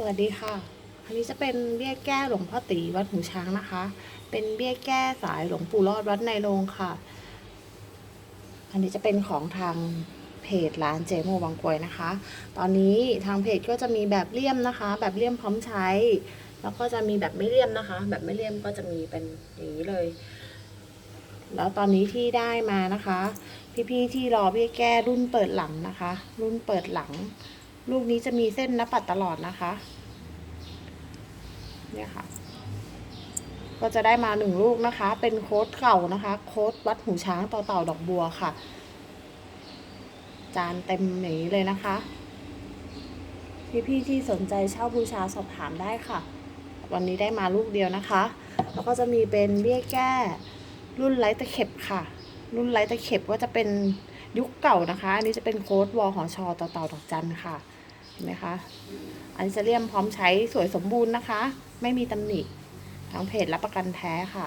สวัสดีค่ะ อันนี้จะเป็นเบี้ยแก้หลวงพ่อตีวัดหูช้างนะคะ เป็นเบี้ยแก้สายหลวงปู่รอดวัดในโรงค่ะ อันนี้จะเป็นของทางเพจร้านเจโมบางกวยนะคะ ตอนนี้ทางเพจก็จะมีแบบเลี่ยมนะคะ แบบเลี่ยมพร้อมใช้ แล้วก็จะมีแบบไม่เลี่ยมนะคะ แบบไม่เลี่ยมก็จะมีเป็นอย่างนี้เลย แล้วตอนนี้ที่ได้มานะคะ พี่ๆที่รอเบี้ยแก้รุ่นเปิดหลังนะคะ รุ่นเปิดหลัง ลูกนี้จะมีเส้นนปัดตลอดนะคะ เนี่ยค่ะ ก็จะได้มาหนึ่งลูกนะคะ เป็นโค้ดเก่านะคะ โค้ดวัดหูช้างต่อเต่าดอกบัวค่ะ จานเต็มอย่างนี้เลยนะคะพี่ๆที่สนใจเช่าบูชาสอบถามได้ค่ะ วันนี้ได้มาลูกเดียวนะคะ แล้วก็จะมีเป็นเบี้ยแก้รุ่นไร้ตะเข็บค่ะ รุ่นไร้ตะเข็บก็จะเป็นยุคเก่านะคะ อันนี้จะเป็นโค้ดวอหอชอต่อเต่าดอกจันค่ะ เห็นไหมคะอันนี้จะเลียมพร้อมใช้สวยสมบูรณ์นะคะ ไม่มีตำหนิทางเพจรับประกันแท้ค่ะ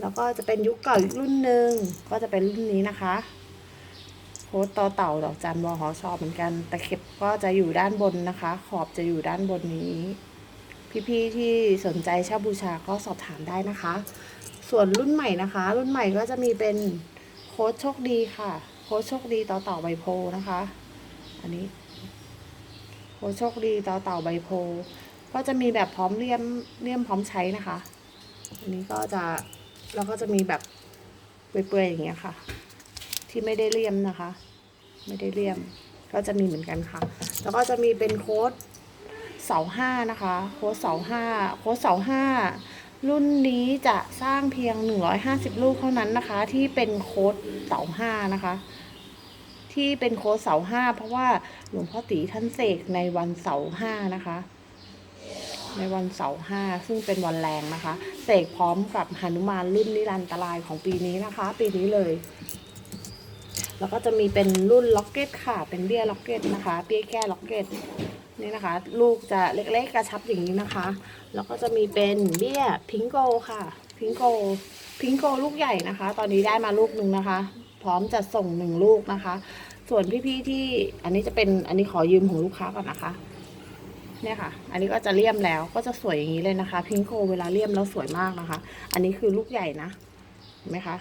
แล้วก็จะเป็นยุคเก่าอีกรุ่นหนึ่งก็จะเป็นรุ่นนี้นะคะโค้ดต่อเต่าดอกจันวอหอชอเหมือนกันตะเข็บก็จะอยู่ด้านบนนะคะ ขอบจะอยู่ด้านบนนี้ พี่ๆที่สนใจเช่าบูชาก็สอบถามได้นะคะ ส่วนรุ่นใหม่นะคะ รุ่นใหม่ก็จะมีเป็นโค้ดโชคดีค่ะ โค้ดโชคดีต่อเต่าใบโพนะคะ อันนี้ โค้โชคดีต่อเต่าใบโพก็จะมีแบบพร้อมเลี่ยมเลี่ยมพร้อมใช้นะคะ อันนี้ก็จะแล้วก็จะมีแบบเปื่อยๆอย่างเงี้ยค่ะ ที่ไม่ได้เลี่ยมนะคะ ไม่ได้เลี่ยม ก็จะมีเหมือนกันค่ะ แล้วก็จะมีเป็นโค้ดเสาห้านะคะ โค้ดเสาห้าโค้ดเสาห้ารุ่นนี้จะสร้างเพียง 150 ลูกเท่านั้นนะคะ ที่เป็นโค้ดเสาห้านะคะ ที่เป็นโค้ดเสาห้าเพราะว่าหลวงพ่อตีท่านเสกในวันเสาห้านะคะ ในวันเสาห้าซึ่งเป็นวันแรงนะคะ เสกพร้อมกับหนุมานรุ่นนิรันตรายของปีนี้นะคะ ปีนี้เลย แล้วก็จะมีเป็นรุ่นล็อกเก็ตค่ะ เป็นเบี้ยล็อกเก็ตนะคะเบี้ยแก้ล็อกเก็ตนี่นะคะ ลูกจะเล็กๆกระชับอย่างนี้นะคะ แล้วก็จะมีเป็นเบี้ยพิงโกค่ะ พิงโกพิงโกลูกใหญ่นะคะ ตอนนี้ได้มาลูกหนึ่งนะคะ พร้อมจะส่งหนึ่งลูกนะคะ ส่วนพี่ๆที่อันนี้จะเป็นอันนี้ขอยืมของลูกค้าก่อนนะคะ เนี่ยค่ะ อันนี้ก็จะเลี่ยมแล้วก็จะสวยอย่างนี้เลยนะคะ พิงโกเวลาเลี่ยมแล้วสวยมากนะคะ อันนี้คือลูกใหญ่นะเห็นไหมคะ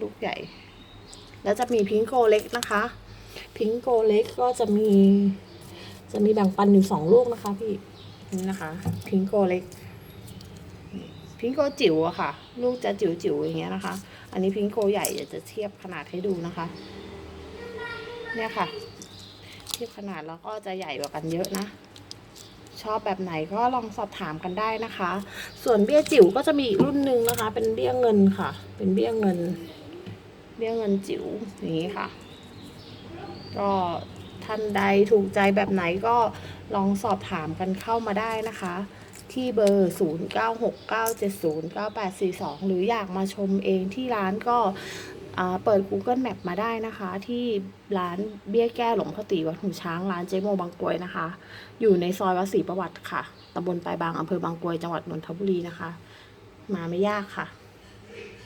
ลูกใหญ่ แล้วจะมีพิงโกเล็กนะคะ พิงโกเล็กก็จะมี จะมีแบ่งปันอยู่สองลูกนะคะ พี่นี่นะคะ พิงโกเล็ก พิงโกจิ๋วอะค่ะ ลูกจะจิ๋วจิ๋วๆอย่างเงี้ยนะคะ อันนี้พิงโกใหญ่เดี๋ยวจะเทียบขนาดให้ดูนะคะ เนี่ยค่ะ เทียบขนาดแล้วก็จะใหญ่กว่ากันเยอะนะชอบแบบไหนก็ลองสอบถามกันได้นะคะ ส่วนเบี้ยจิ๋วก็จะมีอีกรุ่นหนึ่งนะคะ เป็นเบี้ยเงินค่ะ เป็นเบี้ยเงิน เบี้ยเงินจิ๋วอย่างนี้ค่ะ ก็ท่านใดถูกใจแบบไหนก็ลองสอบถามกันเข้ามาได้นะคะ ที่เบอร์ 0969709842 หรืออยากมาชมเองที่ร้านก็เปิด Google Map มาได้นะคะ ที่ร้านเบี้ยแก้หลวงพ่อตีวัดหูช้างร้านเจโมบางกรวยนะคะ อยู่ในซอยวัดศรีประวัติค่ะตำบลปลายบางอำเภอบางกรวยจังหวัดนนทบุรีนะคะ มาไม่ยากค่ะ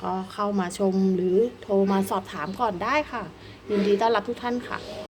ก็เข้ามาชมหรือโทรมาสอบถามก่อนได้ค่ะ ยินดีต้อนรับทุกท่านค่ะ